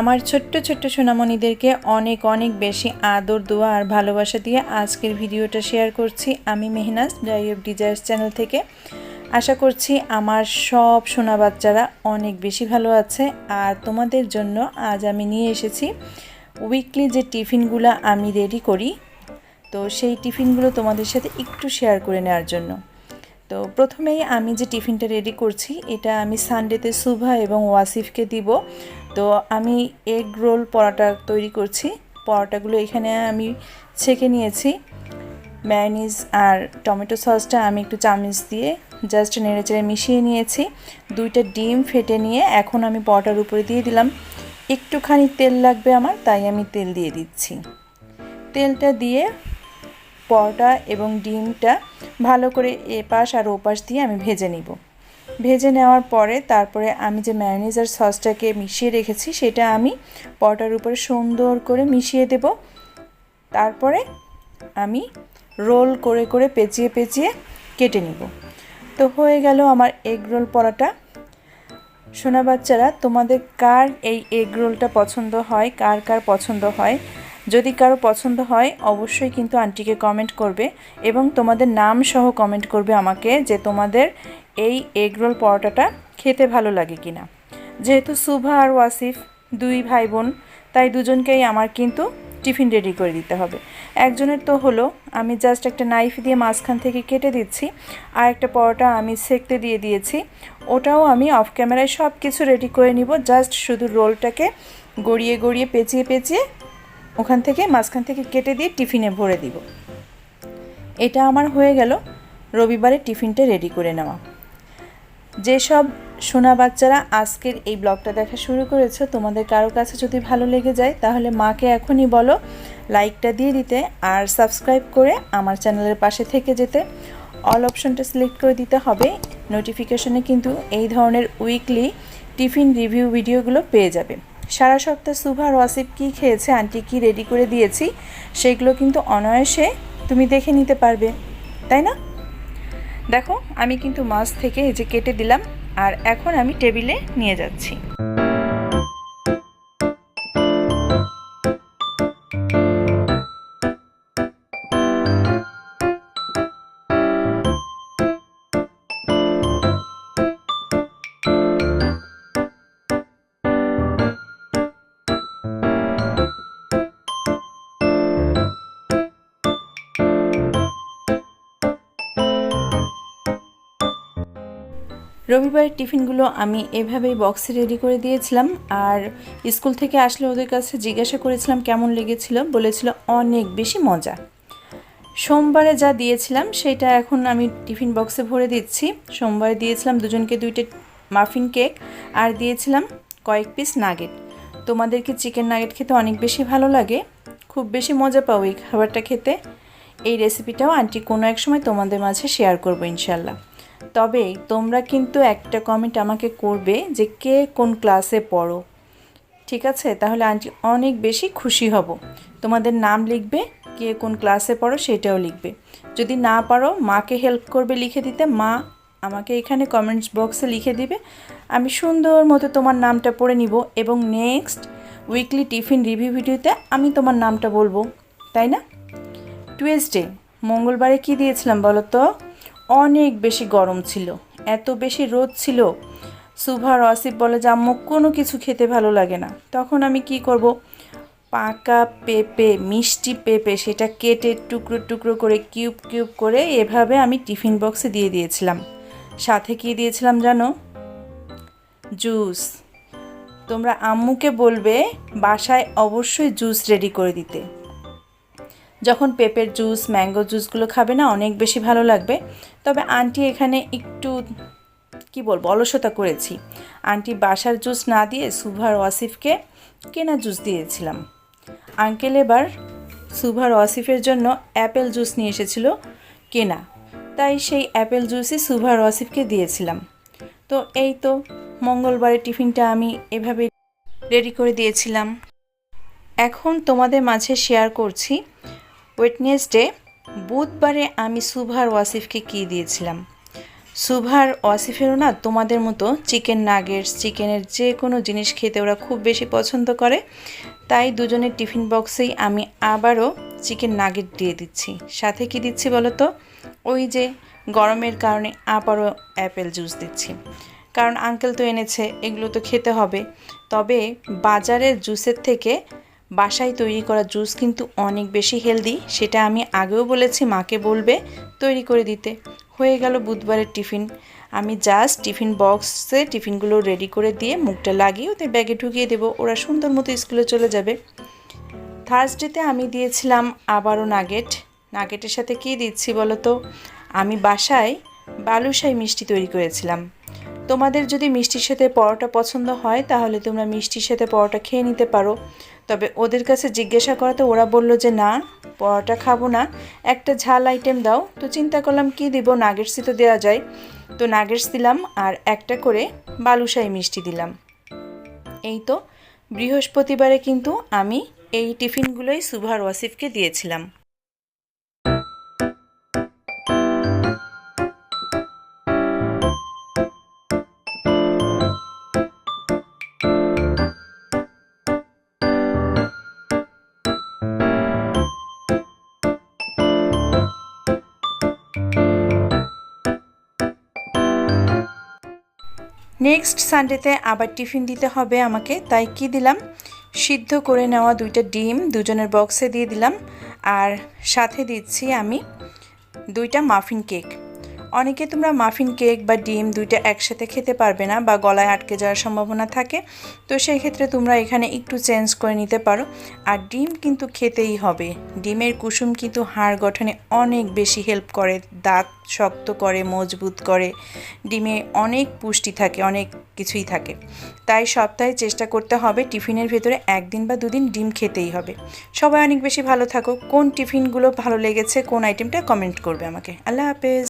আমার ছোট্ট ছোট্ট সোনামণিদেরকে অনেক অনেক বেশি আদর, দোয়া আর ভালোবাসা দিয়ে আজকের ভিডিওটা শেয়ার করছি আমি Mehnaz die of desires channel থেকে। আশা করছি আমার সব সোনা বাচ্চারা অনেক বেশি ভালো আছে আর তোমাদের জন্য আজ আমি নিয়ে এসেছি উইকলি যে টিফিনগুলো আমি রেডি করি। তো সেই টিফিনগুলো তোমাদের সাথে একটু শেয়ার করে নেওয়ার জন্য। তো প্রথমেই আমি যে টিফিনটা রেডি করছি, এটা আমি সানডেতে সুভা এবং ওয়াসিফকে দিব। তো আমি এগ রোল পরোটা তৈরি করছি। পরোটাগুলো এখানে আমি ছেঁকে নিয়েছি। ম্যায়োনিজ আর টমেটো সসটা আমি একটু চামচ দিয়ে জাস্ট নেড়েচেড়ে মিশিয়ে নিয়েছি। দুইটা ডিম ফেটে নিয়ে এখন আমি পরোটার উপরে দিয়ে দিলাম। একটুখানি তেল লাগবে আমার, তাই আমি তেল দিয়ে দিচ্ছি। তেলটা দিয়ে পরোটা এবং ডিমটা ভালো করে এপাশ আর ওপাশ দিয়ে আমি ভেজে নিব। ভেজে নেওয়ার পরে তারপরে আমি যে ম্যায়োনিজ আর সসটাকে মিশিয়ে রেখেছি, সেটা আমি পরোটার উপরে সুন্দর করে মিশিয়ে দেব। তারপরে আমি রোল করে করে পেঁচিয়ে পেঁচিয়ে কেটে নিব। তো হয়ে গেল আমার এগ রোল পরোটা। সোনা বাচ্চারা, তোমাদের কার এই এগ রোলটা পছন্দ হয়? কার কার পছন্দ হয়? যদি কারও পছন্দ হয়, অবশ্যই কিন্তু আন্টিকে কমেন্ট করবে এবং তোমাদের নাম সহ কমেন্ট করবে আমাকে যে তোমাদের এই এগ রোল পরোটাটা খেতে ভালো লাগে কিনা। যেহেতু সুভা আর ওয়াসিফ দুই ভাই বোন, তাই দুজনকেই আমার কিন্তু টিফিন রেডি করে দিতে হবে। একজনের তো হলো, আমি জাস্ট একটা নাইফ দিয়ে মাঝখান থেকে কেটে দিচ্ছি আর একটা পরোটা আমি সেকতে দিয়ে দিয়েছি। ওটাও আমি অফ ক্যামেরায় সব কিছু রেডি করে নিব জাস্ট শুধু রোলটাকে গড়িয়ে গড়িয়ে পেঁচিয়ে পেঁচিয়ে ওখান থেকে মাঝখান থেকে কেটে দিয়ে টিফিনে ভরে দিব। এটা আমার হয়ে গেল রবিবারে টিফিনটা রেডি করে নেওয়া। যেসব সোনা বাচ্চারা আজকের এই ব্লগটা দেখা শুরু করেছ, তোমাদের কারও কাছে যদি ভালো লেগে যায়, তাহলে মাকে এখনই বলো লাইকটা দিয়ে দিতে আর সাবস্ক্রাইব করে আমার চ্যানেলের পাশে থেকে যেতে। অল অপশনটা সিলেক্ট করে দিতে হবে। নোটিফিকেশনে কিন্তু এই ধরনের উইকলি টিফিন রিভিউ ভিডিওগুলো পেয়ে যাবে। সারা সপ্তাহ সুভা আর ওয়াসিফ কী খেয়েছে, আন্টি কি রেডি করে দিয়েছি, সেগুলো কিন্তু অনায়াসে তুমি দেখে নিতে পারবে, তাই না? দেখো, আমি কিন্তু মাছ থেকে এই যে কেটে দিলাম, আর এখন আমি টেবিলে নিয়ে যাচ্ছি। রবিবারের টিফিনগুলো আমি এভাবেই বক্সে রেডি করে দিয়েছিলাম আর স্কুল থেকে আসলে ওদের কাছে জিজ্ঞাসা করেছিলাম কেমন লেগেছিল, বলেছিল অনেক বেশি মজা। সোমবারে যা দিয়েছিলাম সেটা এখন আমি টিফিন বক্সে ভরে দিচ্ছি। সোমবারে দিয়েছিলাম দুজনকে দুইটা মাফিন কেক আর দিয়েছিলাম কয়েক পিস নাগেট। তোমাদেরকে চিকেন নাগেট খেতে অনেক বেশি ভালো লাগে? খুব বেশি মজা পাও এই খাবারটা খেতে। এই রেসিপিটাও আন্টি কোনো এক সময় তোমাদের মাঝে শেয়ার করব ইনশাল্লাহ তবে তোমরা কিন্তু একটা কমেন্ট আমাকে করবে যে কে কোন ক্লাসে পড়ো। ঠিক আছে? তাহলে আন্টি অনেক বেশি খুশি হব। তোমাদের নাম লিখবে, কে কোন ক্লাসে পড়ো সেটাও লিখবে। যদি না পারো, মাকে হেল্প করবে লিখে দিতে, মা আমাকে এখানে কমেন্টস বক্সে লিখে দিবে। আমি সুন্দর মতো তোমার নামটা পড়ে নিব এবং নেক্সট উইকলি টিফিন রিভিউ ভিডিওতে আমি তোমার নামটা বলব। তাই না? টুয়েসডে মঙ্গলবারে কি দিয়েছিলাম বলো তো? অনেক বেশি গরম ছিল। এত বেশি রোদ ছিল, সুভার অসিফ বলে যে, আম্মু, কোনো কিছু খেতে ভালো লাগে না। তখন আমি কি করব? পাকা পেঁপে, মিষ্টি পেঁপে, সেটা কেটে টুকরো টুকরো করে, কিউব কিউব করে এভাবে আমি টিফিন বক্সে দিয়ে দিয়েছিলাম। সাথে কি দিয়েছিলাম জানো? জুস। তোমরা আম্মুকে বলবে, বাসায় অবশ্যই জুস রেডি করে দিতে। যখন পেঁপের জুস, ম্যাঙ্গো জুসগুলো খাবে না, অনেক বেশি ভালো লাগবে। তবে আন্টি এখানে একটু, কি বলব, অলসতা করেছি। আন্টি বাসার জুস না দিয়ে সুভার ওয়াসিফকে কেনা জুস দিয়েছিলাম। আঙ্কেল এবার সুভার ওয়াসিফের জন্য অ্যাপেল জুস নিয়ে এসেছিল কেনা। তাই সেই অ্যাপেল জুসই সুভার ওয়াসিফকে দিয়েছিলাম। তো এই তো, মঙ্গলবারের টিফিনটা আমি এভাবে রেডি করে দিয়েছিলাম। এখন তোমাদের মাঝে শেয়ার করছি ওয়েটনেসডে বুধবারে আমি সুভার ওয়াসিফকে কী দিয়েছিলাম? সুভার, ওয়াসিফেরও না তোমাদের মতো চিকেন নাগেটস চিকেনের যে কোনো জিনিস খেতে ওরা খুব বেশি পছন্দ করে। তাই দুজনের টিফিন বক্সেই আমি আবারও চিকেন নাগেট দিয়ে দিচ্ছি। সাথে কি দিচ্ছি বলো তো ওই যে গরমের কারণে আবারও অ্যাপেল জুস দিচ্ছি। কারণ আঙ্কেল তো এনেছে, এগুলো তো খেতে হবে। তবে বাজারের জুসের থেকে বাসায় তৈরি করা জুস কিন্তু অনেক বেশি হেলদি, সেটা আমি আগেও বলেছি, মাকে বলবে তৈরি করে দিতে। হয়ে গেল বুধবারের টিফিন। আমি জাস্ট টিফিন বক্সে টিফিনগুলো রেডি করে দিয়ে মুখটা লাগিয়ে ওদের ব্যাগে ঢুকিয়ে দেবো, ওরা সুন্দর মতো স্কুলে চলে যাবে। থার্সডেতে আমি দিয়েছিলাম আবারও নাগেট নাগেটের সাথে কী দিচ্ছি বলো তো? আমি বাসায় বালুশাই মিষ্টি তৈরি করেছিলাম। তোমাদের যদি মিষ্টির সাথে পরোটা পছন্দ হয়, তাহলে তোমরা মিষ্টির সাথে পরোটা খেয়ে নিতে পারো। তবে ওদের কাছে জিজ্ঞাসা করাতে ওরা বলল যে, না, পরোটা খাব না। একটা ঝাল আইটেম দাও। তো চিন্তা করলাম, কি দিব? নাগেটসই তো দেওয়া যায়। তো নাগেটস দিলাম আর একটা করে বালুশাই মিষ্টি দিলাম। এই তো, বৃহস্পতিবারে কিন্তু আমি এই টিফিনগুলোই সুভার ওয়াসিফকে দিয়েছিলাম। নেক্সট সানডেতে আবার টিফিন দিতে হবে আমাকে, তাই কি দিলাম? সিদ্ধ করে নেওয়া দুইটা ডিম দুজনের বক্সে দিয়ে দিলাম। আর সাথে দিচ্ছি আমি দুইটা মাফিন কেক অনেকে তোমরা মাফিন কেক বা ডিম দুইটা একসাথে খেতে পারবে না বা গলায় আটকে যাওয়ার সম্ভাবনা থাকে। তো সেই ক্ষেত্রে তোমরা এখানে একটু চেঞ্জ করে নিতে পারো। আর ডিম কিন্তু খেতেই হবে। ডিমের কুসুম কিন্তু হাড় গঠনে অনেক বেশি হেল্প করে, দাঁত শক্ত করে, মজবুত করে। ডিমে অনেক পুষ্টি থাকে, অনেক কিছুই থাকে। তাই সপ্তাহে চেষ্টা করতে হবে টিফিনের ভেতরে একদিন বা দুদিন ডিম খেতেই হবে। সবাই অনেক বেশি ভালো থাকো। কোন টিফিনগুলো ভালো লেগেছে, কোন আইটেমটা কমেন্ট করবে আমাকে। আল্লাহ হাফেজ।